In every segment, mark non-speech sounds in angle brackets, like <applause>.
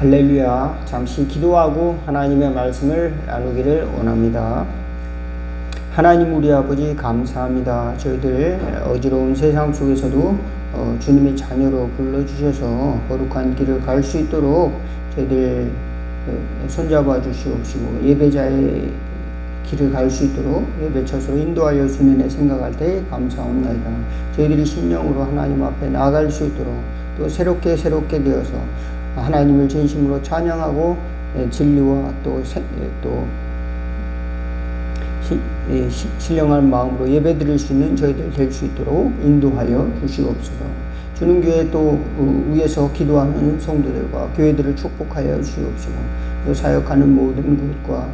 할렐루야. 잠시 기도하고 하나님의 말씀을 나누기를 원합니다. 하나님 우리 아버지 감사합니다. 저희들 어지러운 세상 속에서도 어, 주님의 자녀로 불러주셔서 거룩한 길을 갈 수 있도록 저희들 어, 손잡아 주시옵시고 예배자의 길을 갈 수 있도록 예배처소로 인도하여 주면에 생각할 때 감사합니다. 저희들이 심령으로 하나님 앞에 나아갈 수 있도록 또 새롭게 새롭게 되어서 하나님을 진심으로 찬양하고 예, 진리와 또, 세, 예, 또 시, 예, 시, 신령한 마음으로 예배 드릴 수 있는 저희들 될 수 있도록 인도하여 주시옵소서. 주는 교회 또 어, 위에서 기도하는 성도들과 교회들을 축복하여 주시옵시고 또 사역하는 모든 곳과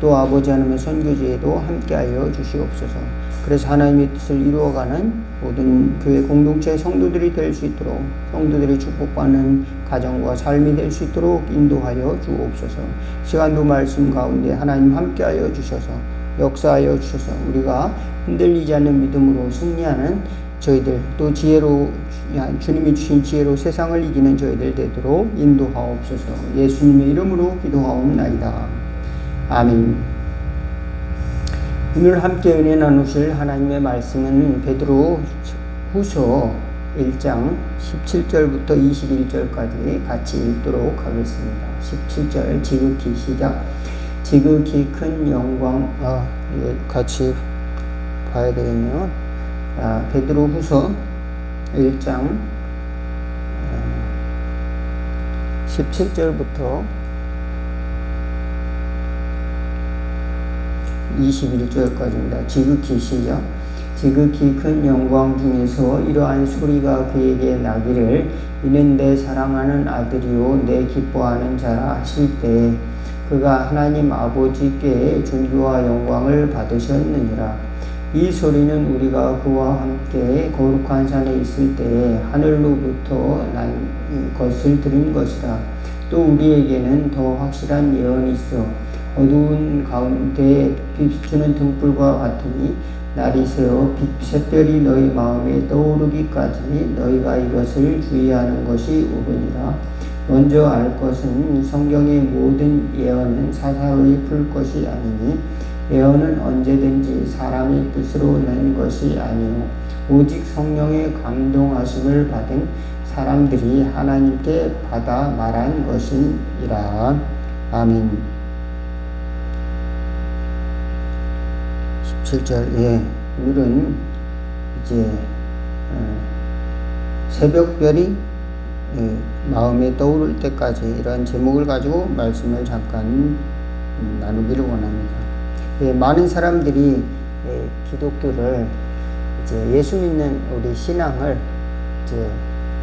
또 아버지 하나님의 선교지에도 함께하여 주시옵소서. 그래서 하나님의 뜻을 이루어가는 모든 교회 공동체 성도들이 될 수 있도록 성도들이 축복받는 가정과 삶이 될 수 있도록 인도하여 주옵소서. 시간도 말씀 가운데 하나님 함께하여 주셔서 역사하여 주셔서 우리가 흔들리지 않는 믿음으로 승리하는 저희들 또 지혜로 주님이 주신 지혜로 세상을 이기는 저희들 되도록 인도하옵소서. 예수님의 이름으로 기도하옵나이다. 아멘. 오늘 함께 은혜 나누실 하나님의 말씀은 베드로 후서 1장 17절부터 21절까지 같이 읽도록 하겠습니다. 17절 지극히 시작. 지극히 큰 영광 아 같이 봐야 되겠네요. 아, 베드로 후서 1장 17절부터 21절까지입니다. 지극히 시작. 지극히 큰 영광 중에서 이러한 소리가 그에게 나기를 이는 내 사랑하는 아들이요 내 기뻐하는 자라 하실 때 그가 하나님 아버지께 존귀와 영광을 받으셨느니라. 이 소리는 우리가 그와 함께 거룩한 산에 있을 때 하늘로부터 난 것을 들은 것이라. 또 우리에게는 더 확실한 예언이 있어 어두운 가운데 비추는 등불과 같으니 날이 새어 빛 샛별이 너희 마음에 떠오르기까지 너희가 이것을 주의하는 것이 옳으니라. 먼저 알 것은 성경의 모든 예언은 사사로이 풀 것이 아니니 예언은 언제든지 사람의 뜻으로 낸 것이 아니요 오직 성령의 감동하심을 받은 사람들이 하나님께 받아 말한 것이니라. 아멘. 17절, 예. 오늘은 이제, 어, 새벽별이 예, 마음에 떠오를 때까지 이런 제목을 가지고 말씀을 잠깐 음, 나누기를 원합니다. 예, 많은 사람들이 예, 기독교를 이제 예수 믿는 우리 신앙을 이제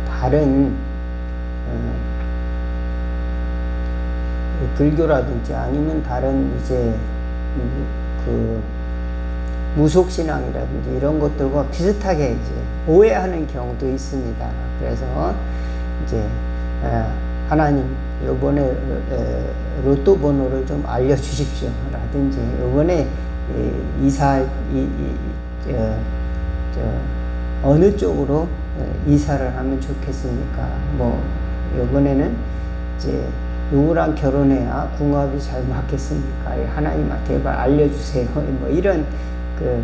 다른 어, 불교라든지 아니면 다른 이제 그 무속 신앙이라든지 이런 것들과 비슷하게 이제 오해하는 경우도 있습니다. 그래서 이제 하나님 요번에 로또 번호를 좀 알려주십시오 라든지 요번에 이사 이, 이, 저, 저, 어느 쪽으로 이사를 하면 좋겠습니까? 뭐 요번에는 이제 누구랑 결혼해야 궁합이 잘 맞겠습니까? 하나님한테 제발 알려주세요. <laughs> 뭐 이런 그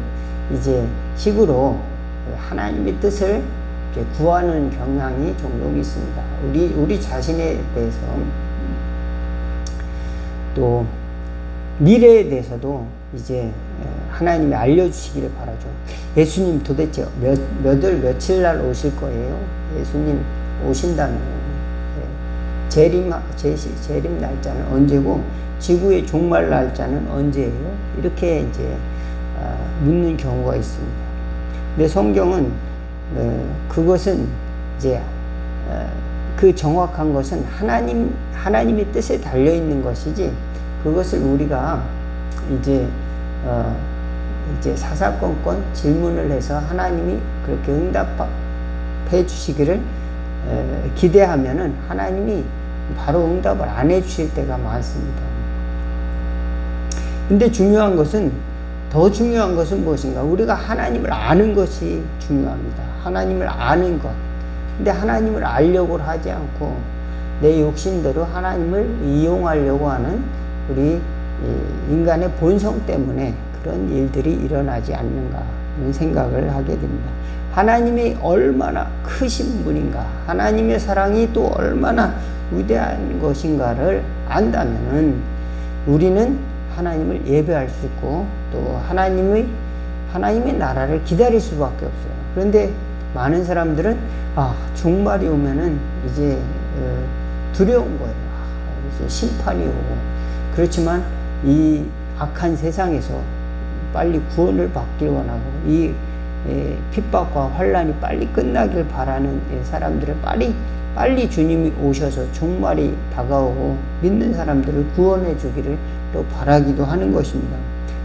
이제 식으로 하나님의 뜻을 구하는 경향이 종종 있습니다. 우리 우리 자신에 대해서 또 미래에 대해서도 이제 하나님이 알려주시기를 바라죠. 예수님 도대체 몇, 몇월 며칠 날 오실 거예요? 예수님 오신다면 재림, 재림 날짜는 언제고 지구의 종말 날짜는 언제예요? 이렇게 이제 묻는 경우가 있습니다. 근데 성경은 그것은 이제 그 정확한 것은 하나님 하나님의 뜻에 달려 있는 것이지 그것을 우리가 이제 어 이제 사사건건 질문을 해서 하나님이 그렇게 응답해 주시기를 기대하면은 하나님이 바로 응답을 안 해 주실 때가 많습니다. 근데 중요한 것은 더 중요한 것은 무엇인가? 우리가 하나님을 아는 것이 중요합니다. 하나님을 아는 것. 근데 하나님을 알려고 하지 않고 내 욕심대로 하나님을 이용하려고 하는 우리 인간의 본성 때문에 그런 일들이 일어나지 않는가 이런 생각을 하게 됩니다. 하나님이 얼마나 크신 분인가, 하나님의 사랑이 또 얼마나 위대한 것인가를 안다면은 우리는 하나님을 예배할 수 있고 또 하나님의 하나님의 나라를 기다릴 수밖에 없어요. 그런데 많은 사람들은 아 종말이 오면은 이제 어, 두려운 거예요. 아, 이제 심판이 오고 그렇지만 이 악한 세상에서 빨리 구원을 받길 원하고 이 핍박과 환란이 빨리 끝나길 바라는 사람들은 빨리 빨리 주님이 오셔서 종말이 다가오고 믿는 사람들을 구원해 주기를 또 바라기도 하는 것입니다.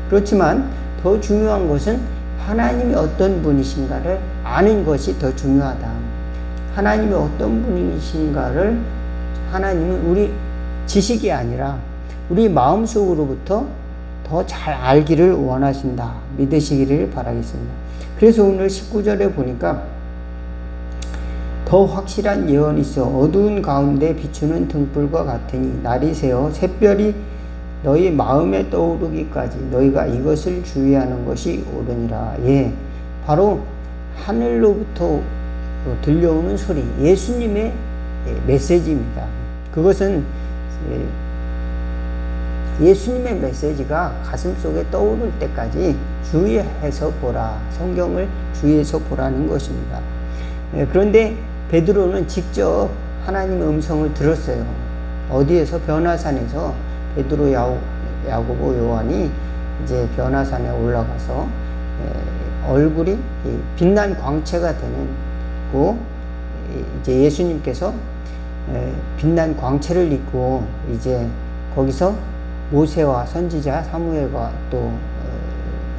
그렇지만 더 중요한 것은 하나님이 어떤 분이신가를 아는 것이 더 중요하다. 하나님이 어떤 분이신가를 하나님은 우리 지식이 아니라 우리 마음속으로부터 더 잘 알기를 원하신다. 믿으시기를 바라겠습니다. 그래서 오늘 19절에 보니까 더 확실한 예언이 있어 어두운 가운데 비추는 등불과 같으니 날이 새어 샛별이 너희 마음에 떠오르기까지 너희가 이것을 주의하는 것이 옳으니라. 예, 바로 하늘로부터 들려오는 소리, 예수님의 메시지입니다. 그것은 예수님의 메시지가 가슴 속에 떠오를 때까지 주의해서 보라. 성경을 주의해서 보라는 것입니다. 예, 그런데 베드로는 직접 하나님의 음성을 들었어요. 어디에서 변화산에서 베드로 야고보 요한이 이제 변화산에 올라가서 예, 얼굴이 빛난 광채가 되는 고 이제 예수님께서 예, 빛난 광채를 입고 이제 거기서 모세와 선지자 사무엘과 또 어,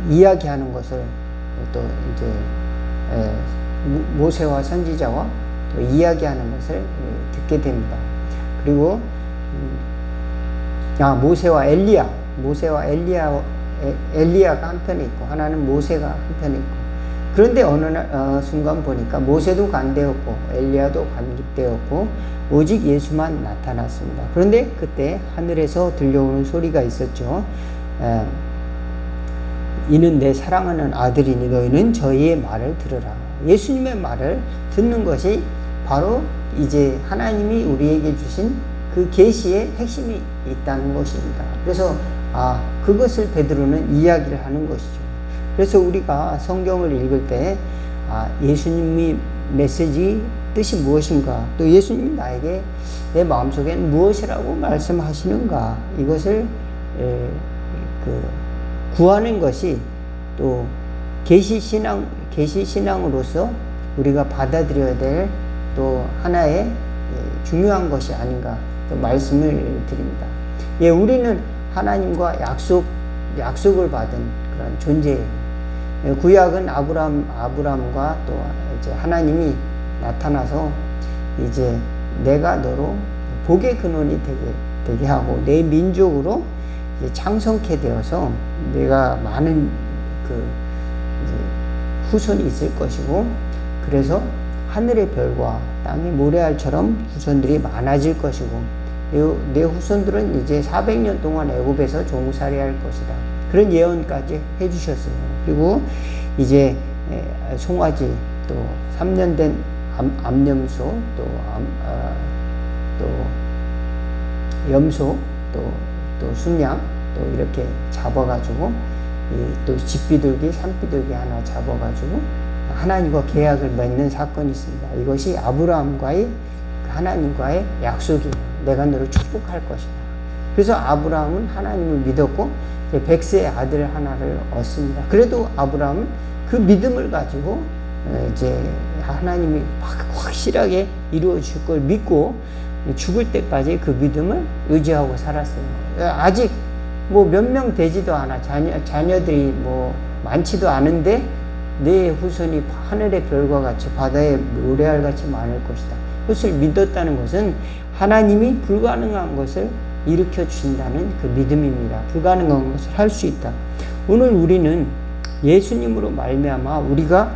이야기하는 것을 또 이제 에, 모세와 선지자와 또 이야기하는 것을 듣게 됩니다. 그리고 음, 아 모세와 엘리야 모세와 엘리야 엘리야가 한편에 있고 하나는 모세가 한편에 있고 그런데 어느 날 어, 순간 보니까 모세도 간대었고 엘리야도 간대었고 오직 예수만 나타났습니다. 그런데 그때 하늘에서 들려오는 소리가 있었죠. 에, 이는 내 사랑하는 아들이니 너희는 저희의 말을 들으라. 예수님의 말을 듣는 것이 바로 이제 하나님이 우리에게 주신 그 계시의 핵심이 있다는 것입니다. 그래서 아 그것을 베드로는 이야기를 하는 것이죠. 그래서 우리가 성경을 읽을 때 아, 예수님이 메시지 뜻이 무엇인가? 또 예수님이 나에게 내 마음속엔 무엇이라고 말씀하시는가? 이것을 에, 그 구하는 것이 또 계시 신앙 계시 신앙으로서 우리가 받아들여야 될 또 하나의 중요한 것이 아닌가 또 말씀을 드립니다. 예, 우리는 하나님과 약속 약속을 받은 그런 존재예요. 예, 구약은 아브람 아브람과 또 이제 하나님이 나타나서 이제 내가 너로 복의 근원이 되게 되게 하고 내 민족으로 창성케 되어서 내가 많은 그 후손이 있을 것이고 그래서 하늘의 별과 땅의 모래알처럼 후손들이 많아질 것이고 내 후손들은 이제 400년 동안 애굽에서 종살이할 것이다. 그런 예언까지 해주셨어요. 그리고 이제 송아지 또 3년 된 암, 염소 또, 암, 아, 또 염소 또, 또 순양 또 이렇게 잡아가지고 또 집비둘기 산비둘기 하나 잡아가지고 하나님과 계약을 맺는 사건이 있습니다. 이것이 아브라함과의 하나님과의 약속이 내가 너를 축복할 것이다. 그래서 아브라함은 하나님을 믿었고 백세의 아들 하나를 얻습니다. 그래도 아브라함은 그 믿음을 가지고 어, 이제 하나님이 확실하게 이루어 줄 걸 믿고 죽을 때까지 그 믿음을 유지하고 살았어요. 아직 뭐 몇 명 되지도 않아. 자녀, 자녀들이 뭐 많지도 않은데 내 후손이 하늘의 별과 같이 바다의 모래알 같이 많을 것이다. 그것을 믿었다는 것은 하나님이 불가능한 것을 일으켜 주신다는 그 믿음입니다. 불가능한 것을 할 수 있다. 오늘 우리는 예수님으로 말미암아 우리가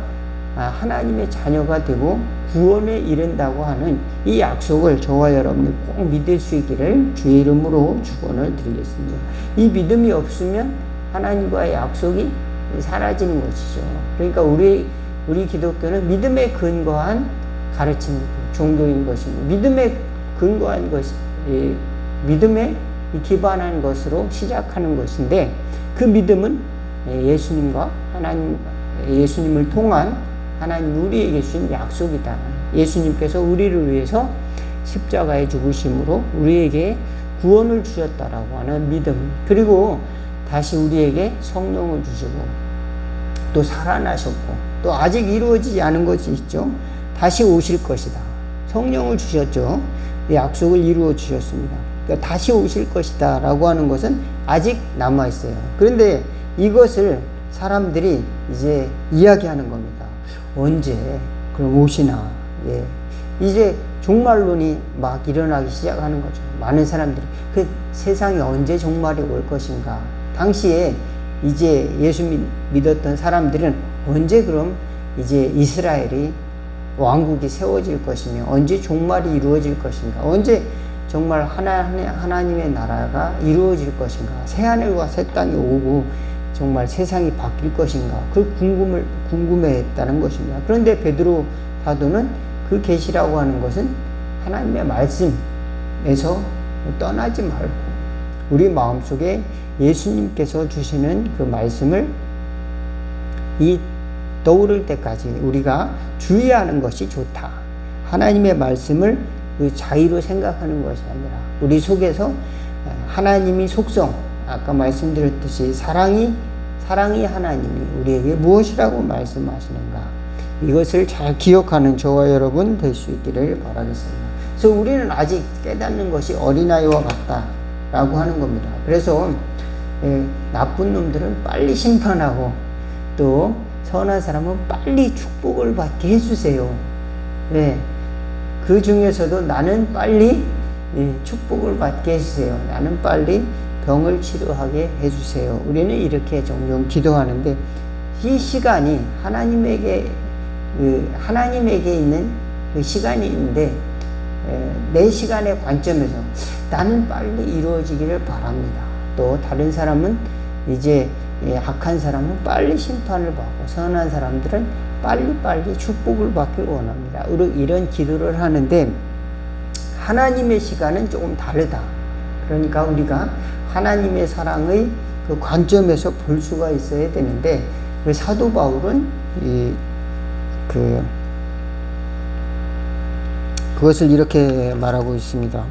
하나님의 자녀가 되고 구원에 이른다고 하는 이 약속을 저와 여러분이 꼭 믿을 수 있기를 주의 이름으로 축원을 드리겠습니다. 이 믿음이 없으면 하나님과의 약속이 사라지는 것이죠. 그러니까 우리 우리 기독교는 믿음에 근거한 가르침 종교인 것입니다. 믿음에 근거한 것이 예, 믿음에 기반한 것으로 시작하는 것인데 그 믿음은 예수님과 하나님 예수님을 통한 하나님 우리에게 주신 약속이다. 예수님께서 우리를 위해서 십자가에 죽으심으로 우리에게 구원을 주셨다라고 하는 믿음. 그리고 다시 우리에게 성령을 주시고 또 살아나셨고 또 아직 이루어지지 않은 것이 있죠. 다시 오실 것이다. 성령을 주셨죠. 약속을 이루어 주셨습니다. 그러니까 다시 오실 것이다 라고 하는 것은 아직 남아 있어요. 그런데 이것을 사람들이 이제 이야기하는 겁니다. 언제 그럼 오시나? 예. 이제 종말론이 막 일어나기 시작하는 거죠. 많은 사람들이 그 세상에 언제 종말이 올 것인가? 당시에 이제 예수 믿었던 사람들은 언제 그럼 이제 이스라엘이 왕국이 세워질 것이며 언제 종말이 이루어질 것인가? 언제 정말 하나, 하나님의 나라가 이루어질 것인가? 새하늘과 새 땅이 오고 정말 세상이 바뀔 것인가? 그 궁금을 궁금해했다는 것입니다. 그런데 베드로 사도는 그 계시라고 하는 것은 하나님의 말씀에서 떠나지 말고 우리 마음속에 예수님께서 주시는 그 말씀을 이 떠오를 때까지 우리가 주의하는 것이 좋다. 하나님의 말씀을 그 자의로 생각하는 것이 아니라 우리 속에서 하나님이 속성 아까 말씀드렸듯이 사랑이 사랑이 하나님이 우리에게 무엇이라고 말씀하시는가 이것을 잘 기억하는 저와 여러분 될 수 있기를 바라겠습니다. 그래서 우리는 아직 깨닫는 것이 어린아이와 같다라고 하는 겁니다. 그래서 예, 나쁜 놈들은 빨리 심판하고 또 선한 사람은 빨리 축복을 받게 해주세요. 예, 그 중에서도 나는 빨리 예, 축복을 받게 해주세요. 나는 빨리 병을 치료하게 해주세요. 우리는 이렇게 종종 기도하는데 이 시간이 하나님에게 그 하나님에게 있는 그 시간이 있는데 내 시간의 관점에서 나는 빨리 이루어지기를 바랍니다. 또 다른 사람은 이제 악한 사람은 빨리 심판을 받고 선한 사람들은 빨리빨리 축복을 받길 원합니다. 이런 기도를 하는데 하나님의 시간은 조금 다르다. 그러니까 우리가 하나님의 사랑의 그 관점에서 볼 수가 있어야 되는데 그 사도 바울은 이 그 그것을 이렇게 말하고 있습니다.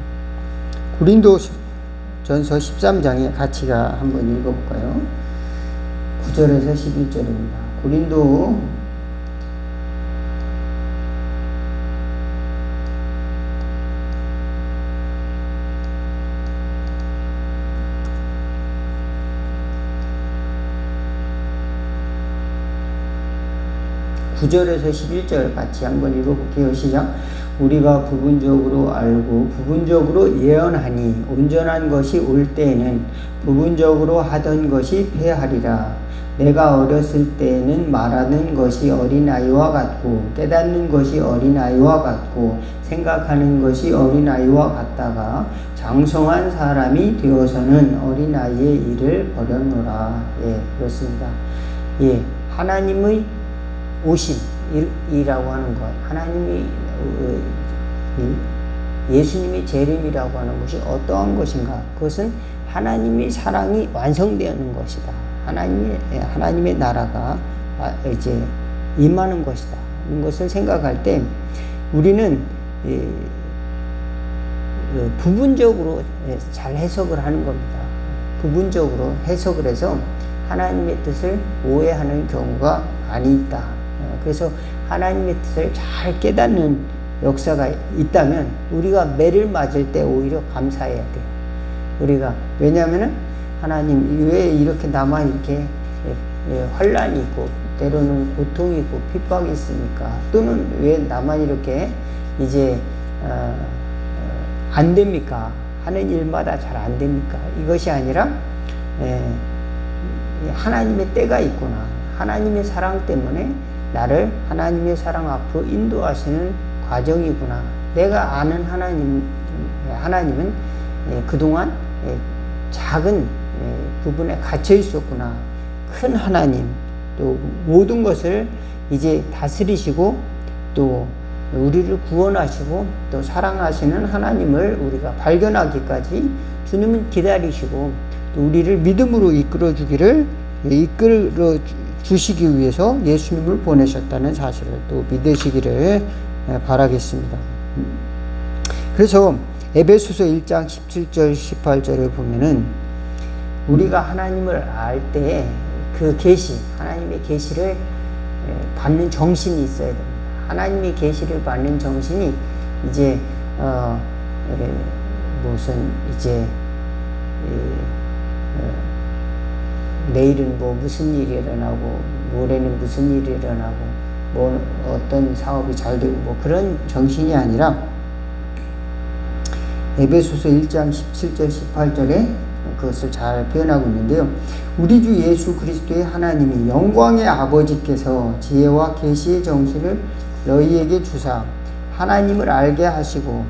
고린도 전서 13장에 같이가 한번 읽어볼까요? 9절에서 11절입니다. 고린도 9절에서 11절 같이 한번 읽어볼게요. 시작. 우리가 부분적으로 알고 부분적으로 예언하니 온전한 것이 올 때에는 부분적으로 하던 것이 패하리라. 내가 어렸을 때에는 말하는 것이 어린아이와 같고 깨닫는 것이 어린아이와 같고 생각하는 것이 어린아이와 같다가 장성한 사람이 되어서는 어린아이의 일을 버렸노라. 예, 그렇습니다. 예, 하나님의 오신이라고 하는 것, 하나님이 어, 예수님이 재림이라고 하는 것이 어떠한 것인가? 그것은 하나님의 사랑이 완성되는 것이다. 하나님의 하나님의 나라가 이제 임하는 것이다. 이것을 생각할 때 우리는 그 부분적으로 잘 해석을 하는 겁니다. 부분적으로 해석을 해서 하나님의 뜻을 오해하는 경우가 많이 있다. 그래서 하나님의 뜻을 잘 깨닫는 역사가 있다면 우리가 매를 맞을 때 오히려 감사해야 돼요. 우리가 왜냐하면은 하나님 왜 이렇게 나만 이렇게 예, 예, 환란이 있고 때로는 고통이 있고 핍박이 있습니까? 또는 왜 나만 이렇게 이제 어, 어, 안 됩니까? 하는 일마다 잘 안 됩니까? 이것이 아니라 예, 하나님의 때가 있구나. 하나님의 사랑 때문에 나를 하나님의 사랑 앞으로 인도하시는 과정이구나. 내가 아는 하나님, 하나님은 예, 그동안 예, 작은 예, 부분에 갇혀 있었구나. 큰 하나님, 또 모든 것을 이제 다스리시고 또 우리를 구원하시고 또 사랑하시는 하나님을 우리가 발견하기까지 주님은 기다리시고 또 우리를 믿음으로 이끌어 주기를 이끌어 주시기 위해서 예수님을 보내셨다는 사실을 또 믿으시기를 바라겠습니다. 그래서 에베소서 1장 17절 18절을 보면은 우리가 하나님을 알 때 그 계시 하나님의 계시를 받는 정신이 있어야 됩니다. 하나님의 계시를 받는 정신이 이제 어, 에, 무슨 이제 어, 내일은 뭐 무슨 일이 일어나고 모레는 무슨 일이 일어나고 뭐 어떤 사업이 잘 되고 뭐 그런 정신이 아니라 에베소서 1장 17절 18절에 그것을 잘 표현하고 있는데요. 우리 주 예수 그리스도의 하나님이 영광의 아버지께서 지혜와 계시의 정신을 너희에게 주사 하나님을 알게 하시고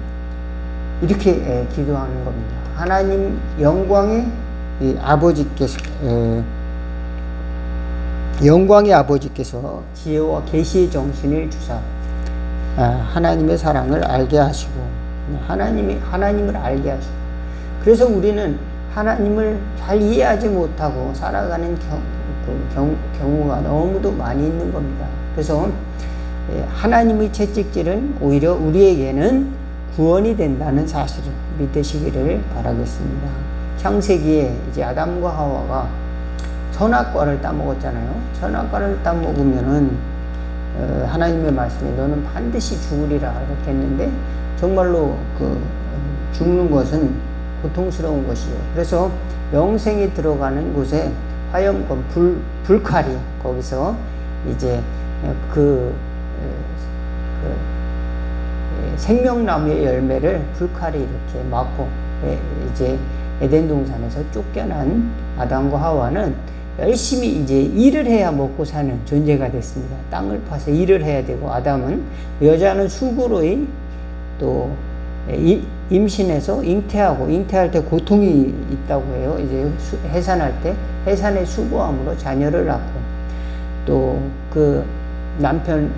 이렇게 기도하는 겁니다. 하나님 영광의 아버지께서 영광의 아버지께서 지혜와 계시의 정신을 주사 아, 하나님의 사랑을 알게 하시고 하나님이 하나님을 알게 하시고 그래서 우리는 하나님을 잘 이해하지 못하고 살아가는 경, 그 경, 경우 가 너무도 많이 있는 겁니다. 그래서 하나님의 채찍질은 오히려 우리에게는 구원이 된다는 사실을 믿으시기를 바라겠습니다. 창세기에 이제 아담과 하와가 선악과를 따먹었잖아요. 선악과를 따먹으면은 어, 하나님의 말씀에 너는 반드시 죽으리라 이렇게 했는데 정말로 그 죽는 것은 고통스러운 것이죠. 그래서 영생이 들어가는 곳에 화염검 불 불칼이 거기서 이제 그, 그 생명나무의 열매를 불칼이 이렇게 맞고 이제 에덴 동산에서 쫓겨난 아담과 하와는 열심히 이제 일을 해야 먹고 사는 존재가 됐습니다. 땅을 파서 일을 해야 되고 아담은 여자는 수고로이 또 임신해서 잉태하고 잉태할 때 고통이 있다고 해요. 이제 해산할 때 해산의 수고함으로 자녀를 낳고 또 그 남편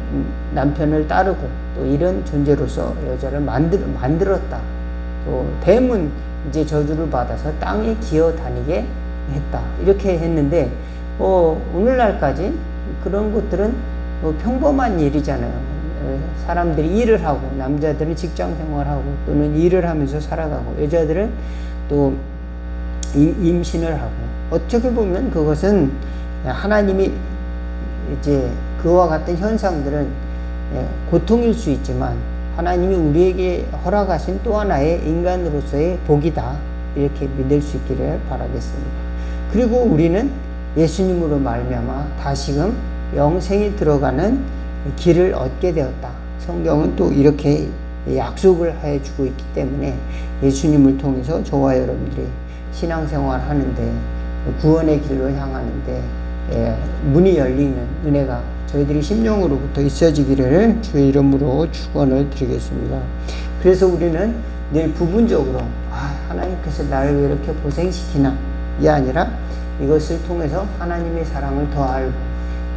남편을 따르고 또 이런 존재로서 여자를 만들 만들었다. 또 뱀은 이제 저주를 받아서 땅에 기어 다니게 했다. 이렇게 했는데 어, 오늘날까지 그런 것들은 뭐 평범한 일이잖아요. 어, 사람들이 일을 하고 남자들은 직장 생활하고 또는 일을 하면서 살아가고 여자들은 또 임신을 하고 어떻게 보면 그것은 하나님이 이제 그와 같은 현상들은 예, 고통일 수 있지만 하나님이 우리에게 허락하신 또 하나의 인간으로서의 복이다 이렇게 믿을 수 있기를 바라겠습니다. 그리고 우리는 예수님으로 말미암아 다시금 영생이 들어가는 길을 얻게 되었다. 성경은 또 이렇게 약속을 해주고 있기 때문에 예수님을 통해서 저와 여러분들이 신앙생활 하는데 구원의 길로 향하는데 예, 문이 열리는 은혜가 저희들이 심령으로부터 있어지기를 주의 이름으로 축원을 드리겠습니다. 그래서 우리는 늘 부분적으로 아, 하나님께서 나를 왜 이렇게 고생시키나 이 아니라 이것을 통해서 하나님의 사랑을 더 알고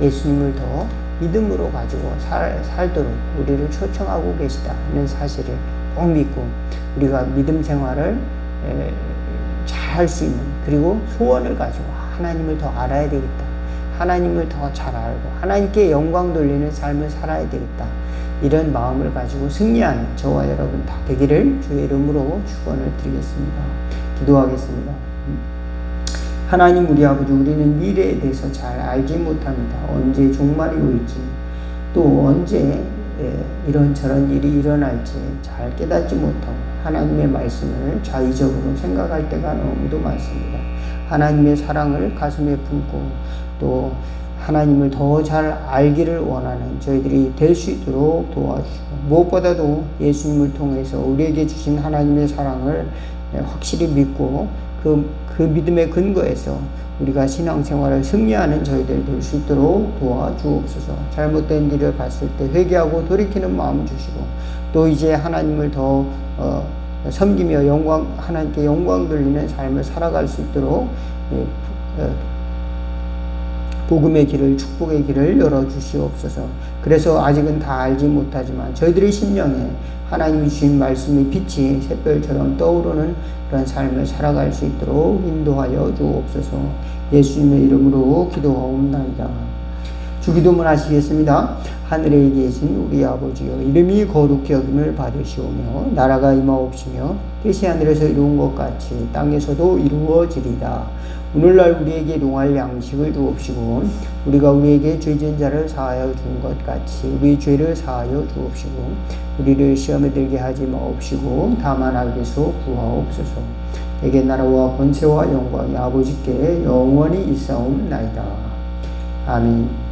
예수님을 더 믿음으로 가지고 살, 살도록 우리를 초청하고 계시다는 사실을 꼭 믿고 우리가 믿음 생활을 잘 할 수 있는 그리고 소원을 가지고 하나님을 더 알아야 되겠다. 하나님을 더 잘 알고 하나님께 영광 돌리는 삶을 살아야 되겠다. 이런 마음을 가지고 승리하는 저와 여러분 다 되기를 주의 이름으로 축원을 드리겠습니다. 기도하겠습니다. 하나님 우리 아버지 우리는 미래에 대해서 잘 알지 못합니다. 언제 종말이 올지 또 언제 이런 저런 일이 일어날지 잘 깨닫지 못하고 하나님의 말씀을 자의적으로 생각할 때가 너무도 많습니다. 하나님의 사랑을 가슴에 품고 또 하나님을 더 잘 알기를 원하는 저희들이 될 수 있도록 도와주시고 무엇보다도 예수님을 통해서 우리에게 주신 하나님의 사랑을 확실히 믿고 그, 그 믿음의 근거에서 우리가 신앙생활을 승리하는 저희들 될 수 있도록 도와주옵소서. 잘못된 일을 봤을 때 회개하고 돌이키는 마음 주시고 또 이제 하나님을 더 어, 섬기며 영광 하나님께 영광 돌리는 삶을 살아갈 수 있도록 예, 어, 복음의 길을 축복의 길을 열어 주시옵소서. 그래서 아직은 다 알지 못하지만 저희들의 심령에 하나님이 주신 말씀의 빛이 샛별처럼 떠오르는 그런 삶을 살아갈 수 있도록 인도하여 주옵소서. 예수님의 이름으로 기도하옵나이다. 주기도문 하시겠습니다. 하늘에 계신 우리 아버지여 이름이 거룩히 여김을 받으시오며 나라가 임하옵시며 뜻이 하늘에서 이루은 것 같이 땅에서도 이루어지리다. 오늘날 우리에게 농할 양식을 주옵시고 우리가 우리에게 죄진 자를 사하여 준 것 같이 우리 죄를 사하여 주옵시고 우리를 시험에 들게 하지 마옵시고 다만 악에서 구하옵소서. 내게 나라와 권세와 영광이 아버지께 영원히 있사옵나이다. 아멘.